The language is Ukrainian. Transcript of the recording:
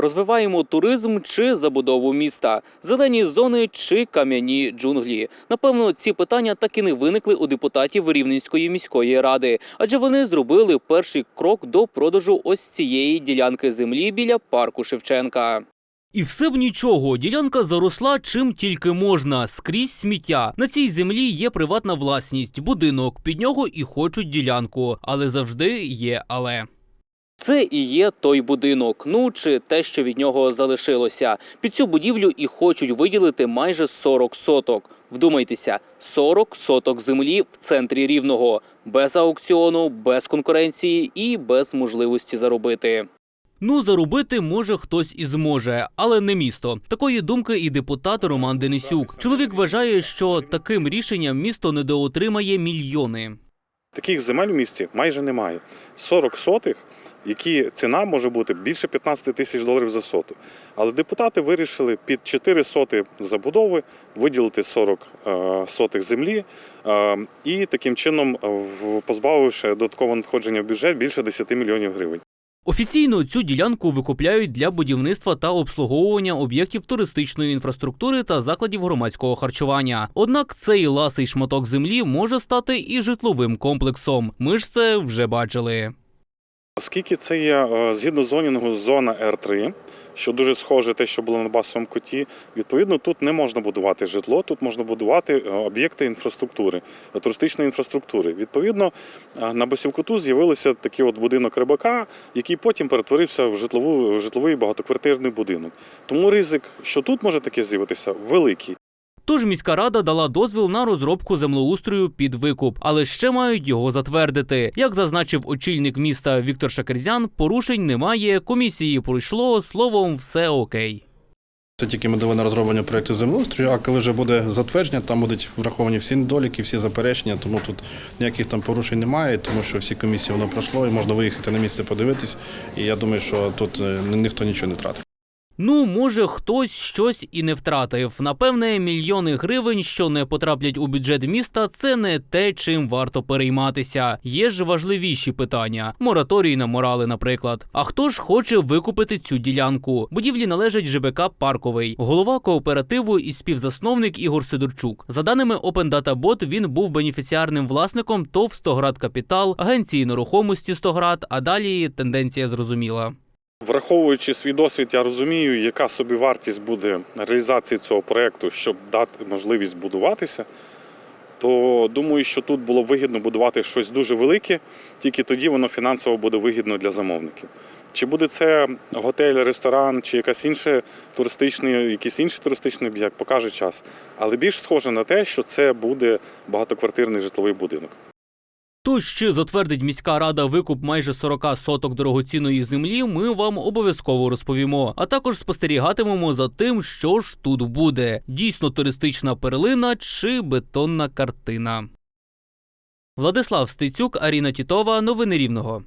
Розвиваємо туризм чи забудову міста, зелені зони чи кам'яні джунглі. Напевно, ці питання так і не виникли у депутатів Рівненської міської ради, адже вони зробили перший крок до продажу ось цієї ділянки землі біля парку Шевченка. І все б нічого, ділянка заросла чим тільки можна, скрізь сміття. На цій землі є приватна власність, будинок, під нього і хочуть ділянку, але завжди є але. Це і є той будинок, ну чи те, що від нього залишилося. Під цю будівлю і хочуть виділити майже 40 соток. Вдумайтеся, 40 соток землі в центрі рівного, без аукціону, без конкуренції і без можливості заробити. Ну, заробити може хтось і зможе, але не місто. Такої думки і депутат Роман Денисюк. Чоловік вважає, що таким рішенням місто недоотримає мільйони. Таких земель в місті майже немає. 40 сотих, які ціна може бути більше 15 тисяч доларів за соту. Але депутати вирішили під 4 соти забудови виділити 40 е, сотих землі е, і таким чином, е, позбавивши додаткового надходження в бюджет більше 10 мільйонів гривень. Офіційно цю ділянку викупляють для будівництва та обслуговування об'єктів туристичної інфраструктури та закладів громадського харчування. Однак цей ласий шматок землі може стати і житловим комплексом. Ми ж це вже бачили. Оскільки це є е, згідно зонінгу зона Р3, що дуже схоже те, що було на басовому коті, відповідно, тут не можна будувати житло, тут можна будувати е, об'єкти інфраструктури, е, туристичної інфраструктури. Відповідно, на басівкоту з'явився такий от будинок рибака, який потім перетворився в, житлову, в житловий багатоквартирний будинок. Тому ризик, що тут може таке з'явитися, великий. Тож міська рада дала дозвіл на розробку землеустрою під викуп, але ще мають його затвердити. Як зазначив очільник міста Віктор Шакерзян, порушень немає. Комісії пройшло словом, все окей. Це тільки ми дали на розроблення проєкту землеустрою, а коли вже буде затвердження, там будуть враховані всі недоліки, всі заперечення, тому тут ніяких там порушень немає, тому що всі комісії воно пройшло і можна виїхати на місце подивитись. І я думаю, що тут е, ніхто нічого не втратив. Ну, може, хтось щось і не втратив. Напевне, мільйони гривень, що не потраплять у бюджет міста, це не те, чим варто перейматися. Є ж важливіші питання: мораторій на морали, наприклад. А хто ж хоче викупити цю ділянку? Будівлі належать ЖБК Парковий, голова кооперативу і співзасновник Ігор Сидорчук. За даними Open Data Bot, він був бенефіціарним власником ТОВ «Стоград Капітал, агенції нерухомості «Стоград», а далі тенденція зрозуміла. Враховуючи свій досвід, я розумію, яка собівартість буде реалізації цього проєкту, щоб дати можливість будуватися. То думаю, що тут було вигідно будувати щось дуже велике, тільки тоді воно фінансово буде вигідно для замовників. Чи буде це готель, ресторан, чи якась інша туристичний, якийсь інший туристичний об'єкт, покаже час. Але більш схоже на те, що це буде багатоквартирний житловий будинок. Тож, чи затвердить міська рада викуп майже 40 соток дорогоцінної землі, ми вам обов'язково розповімо. А також спостерігатимемо за тим, що ж тут буде: дійсно туристична перлина чи бетонна картина. Владислав Стецюк, Аріна Тітова. Новини Рівного.